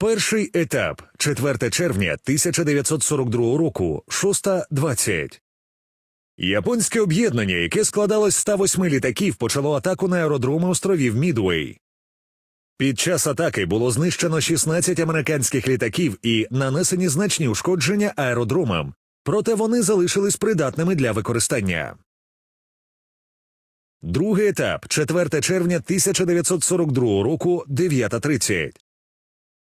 Перший етап 4 червня 1942 року, 6.20. Японське об'єднання, яке складалось з 108 літаків, почало атаку на аеродроми островів Мідуей. Під час атаки було знищено 16 американських літаків і нанесені значні ушкодження аеродромам, проте вони залишились придатними для використання. Другий етап 4 червня 1942 року, 9.30.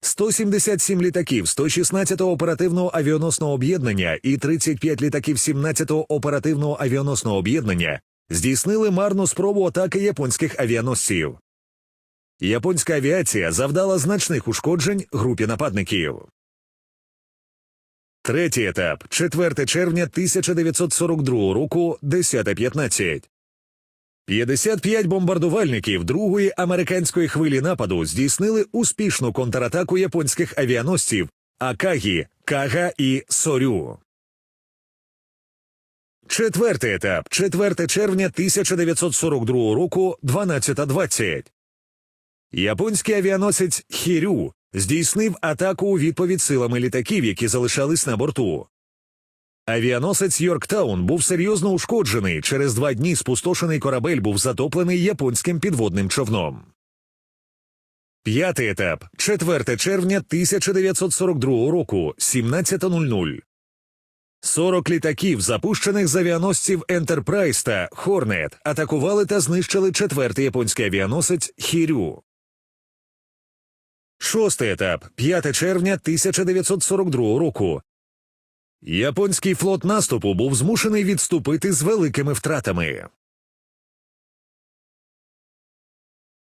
177 літаків 116-го оперативного авіаносного об'єднання і 35 літаків 17-го оперативного авіаносного об'єднання здійснили марну спробу атаки японських авіаносців. Японська авіація завдала значних ушкоджень групі нападників. Третій етап 4 червня 1942 року, 10.15. 55 бомбардувальників другої американської хвилі нападу здійснили успішну контратаку японських авіаносців Акагі, Кага і Сорю. Четвертий етап 4 червня 1942 року 12.20. Японський авіаносець Хірю здійснив атаку у відповідь силами літаків, які залишались на борту. Авіаносець Йорктаун був серйозно ушкоджений. Через два дні спустошений корабель був затоплений японським підводним човном. П'ятий етап 4 червня 1942 року, 17.00. 40 літаків, запущених з авіаносців Ентерпрайз та Хорнет, атакували та знищили четвертий японський авіаносець Хірю. Шостий етап 5 червня 1942 року. Японський флот наступу був змушений відступити з великими втратами.